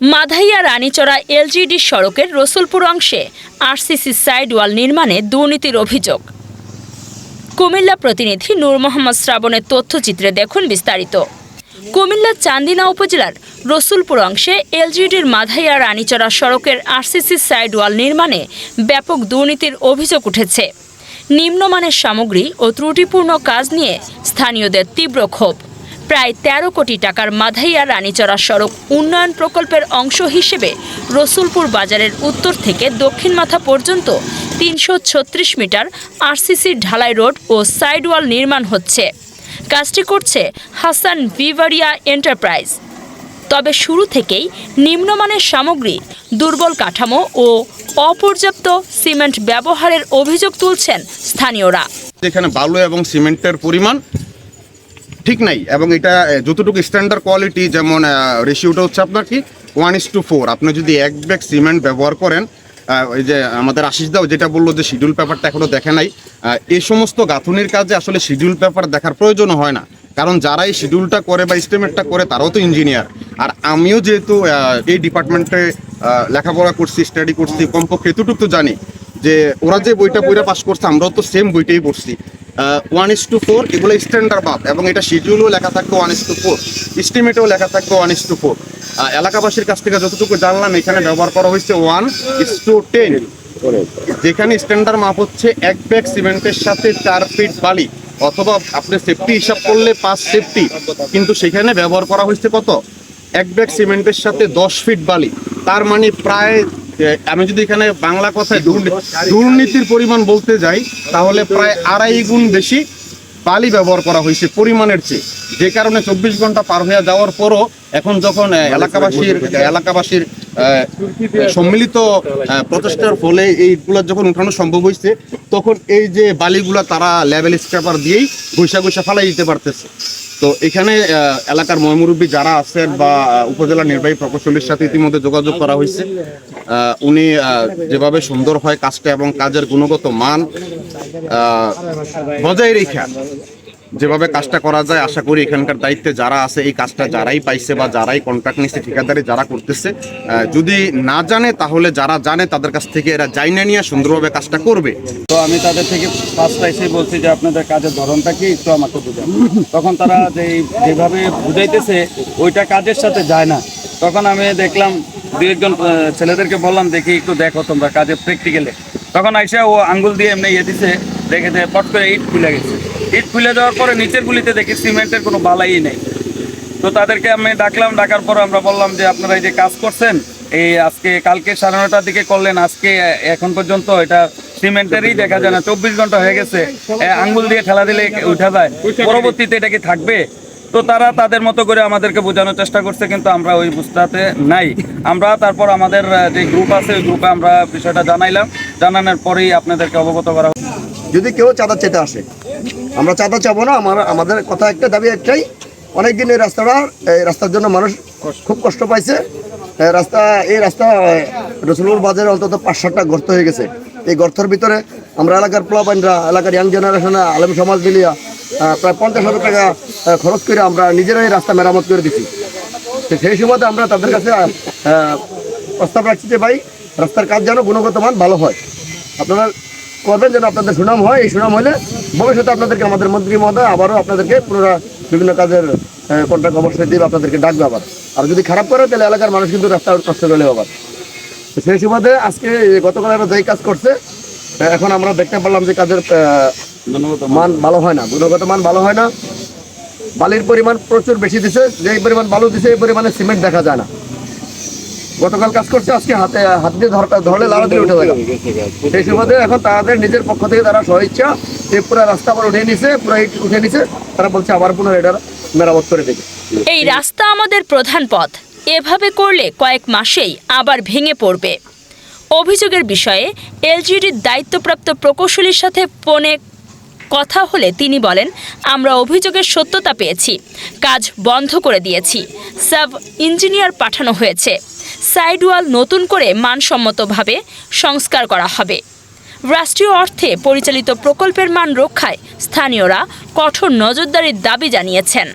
Madhaiya রানীচড়া LGD সড়কের রসুলপুর অংশে RCC side ওয়াল নির্মাণে দুর্নীতির অভিযোগ। কুমিল্লা প্রতিনিধি নূর মোহাম্মদ শ্রাবণের তথ্যচিত্রে দেখুন বিস্তারিত। কুমিল্লার চান্দিনা উপজেলার রসুলপুর অংশে এলজিডির মাধাইয়া রানীচড়া সড়কের আরসিসি সাইড ওয়াল নির্মাণে ব্যাপক দুর্নীতির অভিযোগ উঠেছে। নিম্নমানের সামগ্রী ও ত্রুটিপূর্ণ কাজ নিয়ে স্থানীয়দের তীব্র ক্ষোভ। প্রায় তেরো কোটি টাকার মাধাইয়া রানীচড়া সড়ক উন্নয়ন প্রকল্পের অংশ হিসেবে রসুলপুর বাজারের উত্তর থেকে দক্ষিণ মাথা পর্যন্ত তিনশো ছত্রিশ মিটার আরসিসি ঢালাই রোড ও সাইড ওয়াল নির্মাণ হচ্ছে। কাজটি করছে হাসান ভিভারিয়া এন্টারপ্রাইজ। তবে শুরু থেকেই নিম্নমানের সামগ্রী, দুর্বল কাঠামো ও অপর্যাপ্ত সিমেন্ট ব্যবহারের অভিযোগ তুলছেন স্থানীয়রা। যেখানে বালু এবং সিমেন্টের পরিমাণ ঠিক নাই, এবং এটা যতটুকু স্ট্যান্ডার্ড কোয়ালিটি যেমন রেশিওটা হচ্ছে আপনার কি ওয়ান ইস টু ফোর আপনি যদি এক ব্যাগ সিমেন্ট ব্যবহার করেন ওই যে আমাদের আশিস দাও যেটা বলল যে শিডিউল পেপারটা এখনও দেখে নাই এই সমস্ত গাঁথুনির কাজে আসলে শিডিউল পেপার দেখার প্রয়োজন হয় না। কারণ যারা এই শিডিউলটা করে বা স্টেমেটটা করে, তারাও তো ইঞ্জিনিয়ার আর আমিও যেহেতু এই ডিপার্টমেন্টে লেখাপড়া করছি স্টাডি করছি, কমপক্ষে এতটুকু তো জানি যে, ওরা যে বইটা বইটা পাস করছে, আমরাও তো সেম বইটাই পড়ছি। ওয়ান ইস টু ফোর এগুলো স্ট্যান্ডার্ড বাদ এবং এটা শিডিউলও লেখা থাকবে ওয়ান ইস টু ফোর এস্টিমেটও লেখা থাকবে ওয়ান ইস টু ফোর এলাকাবাসীর কাছ থেকে যতটুকু জানলাম, এখানে ব্যবহার করা হয়েছে ওয়ান ইস টু টেন যেখানে স্ট্যান্ডার্ড মাপ হচ্ছে এক ব্যাগ সিমেন্টের সাথে চার ফিট বালি, অথবা আপনি সেফটি হিসাব করলে পাঁচ সেফটি কিন্তু সেখানে ব্যবহার করা হয়েছে কত? এক ব্যাগ সিমেন্টের সাথে দশ ফিট বালি, তার মানে প্রায় আমি যদি এখানে বাংলা কথায় দুর্নীতির পরিমাণ বলতে যাই, তাহলে প্রায় আড়াই গুণ বেশি বালি ব্যবহার করা হয়েছে পরিমাণের চেয়ে। যে কারণে চব্বিশ ঘণ্টা পার হয়ে যাওয়ার পরও এখন যখন এলাকাবাসীর এলাকাবাসীর সম্মিলিত প্রচেষ্টার ফলে এইগুলো যখন উঠানো সম্ভব হয়েছে, তখন এই যে বালিগুলা তারা লেভেল স্ক্র্যাপার দিয়েই ঘষা ঘষা ফালাই দিতে পারতেছে। তো এখানে এলাকার ময়মুরব্বী যারা আছেন বা উপজেলা নির্বাহী প্রকৌশলীর সাথে ইতিমধ্যে যোগাযোগ করা হয়েছে উনি যেভাবে সুন্দর হয় কাজটা এবং কাজের গুণগত মান বজায় রেখে যেভাবে কাজটা করা যায়, আশা করি এখানকার দায়িত্বে যারা আছে, এই কাজটা যারাই পাইছে বা যারাই কন্ট্রাক্ট নিচ্ছে ঠিকাদারি যারা করতেছে যদি না জানে তাহলে যারা জানে তাদের কাছ থেকে এরা জাইনা নিয়ে সুন্দরভাবে কাজটা করবে। তো আমি তাদের থেকে ফার্স্ট এসে বলছি যে আপনাদের কাজের ধরনটা কি, একটু আমাকে বুঝান। তখন তারা যে যেভাবে বুঝাইতেছে, ওইটা কাজের সাথে যায় না। তখন আমি দেখলাম, দু একজন ছেলেদেরকে বললাম, দেখি একটু দেখো তোমরা কাজে প্র্যাকটিক্যালে তখন আইসা ও আঙ্গুল দিয়ে এমনি ইয়ে দিছে, দেখে যে পট করে ইট খুলে গেছে। ইট খুলে যাওয়ার পরে নিচের গুলিতে দেখি সিমেন্টের কোনো বালাই নেই। তো তাদেরকে আমি ডাকলাম, ডাকার পর আমরা বললাম যে, আপনারা এই যে কাজ করছেন, এই আজকে, কালকে সাড়ে নটার দিকে করলেন, আজকে এখন পর্যন্ত এটা সিমেন্টেরই দেখা যায় না। চব্বিশ ঘণ্টা হয়ে গেছে আঙ্গুল দিয়ে ঠেলা দিলে উঠা যায়। পরবর্তীতে এটা কি থাকবে? তো তারা তাদের মতো করে আমাদেরকে বোঝানোর চেষ্টা করছে, কিন্তু আমরা ওই বুঝতে নাই। আমরা তারপর আমাদের যে গ্রুপ আছে, ওই গ্রুপে আমরা বিষয়টা জানাইলাম। জানানোর পরেই আপনাদেরকে অবগত করা। যদি কেউ চাঁদা চেতে আসে আমরা চাঁদা চাবো না, আমার আমাদের কথা একটা দাবি একটাই। অনেক দিন এই রাস্তাটা এই রাস্তার জন্য মানুষ খুব কষ্ট পাইছে। রাস্তা এই রাস্তা রসুলপুর বাজারে অন্তত পাঁচ সাতটা গর্ত হয়ে গেছে। এই গর্তের ভিতরে আমরা এলাকার প্লাবানরা, এলাকার ইয়াং জেনারেশনে, আলেম সমাজ মিলিয়া প্রায় পঞ্চাশ হাজার টাকা খরচ করে আমরা নিজেরাই রাস্তা মেরামত করে দিচ্ছি সেই সময়তে আমরা তাদের কাছে প্রস্তাব রাখছি যে, ভাই, রাস্তার কাজ যেন গুণগত মান ভালো হয়। আপনারা করবেন যেন আপনাদের সুনাম হয়। এই সুনাম হলে ভবিষ্যতে আপনাদেরকে আমাদের মন্ত্রী মহোদয় আবারও আপনাদেরকে পুনরায় বিভিন্ন কাজের কন্ট্রাক্ট অবশ্যই দেবে আপনাদেরকে ডাকবে আবার। আর যদি খারাপ করে, তাহলে এলাকার মানুষ কিন্তু রাস্তা কষ্ট করলে আবার। সেই সুবাদে আজকে গতকাল আমরা যেই কাজ করছে এখন আমরা দেখতে পারলাম যে কাজের মান ভালো হয় না, গুণগত মান ভালো হয় না। বালির পরিমাণ প্রচুর বেশি দিছে, যেই পরিমাণ বালু দিছে, এই পরিমাণে সিমেন্ট দেখা যায় না। গতকাল কাজ করছে আজকে হাতে, হাত দিয়ে ধরলে লাড়া দিয়ে উঠে যাবে সেই সুবাদে এখন তাদের নিজের পক্ষ থেকে তারা স্বইচ্ছা এই পুরো রাস্তা আবার উঠে নিছে, পুরো ইট উঠে নিছে, তারা বলছে আবার পুনরায় এটার মেরামত করে দেবে। এই রাস্তা আমাদের প্রধান পথ। এভাবে করলে কয়েক মাসেই আবার ভেঙে পড়বে। অভিযোগের বিষয়ে এলজিডির দায়িত্বপ্রাপ্ত প্রকৌশলীর সাথে ফোনে কথা হলে তিনি বলেন, আমরা অভিযোগের সত্যতা পেয়েছি। কাজ বন্ধ করে দিয়েছি। সাব ইঞ্জিনিয়ার পাঠানো হয়েছে। সাইড ওয়াল নতুন করে মানসম্মতভাবে সংস্কার করা হবে। রাষ্ট্রীয় অর্থে পরিচালিত প্রকল্পের মান রক্ষায় স্থানীয়রা কঠোর নজরদারির দাবি জানিয়েছেন।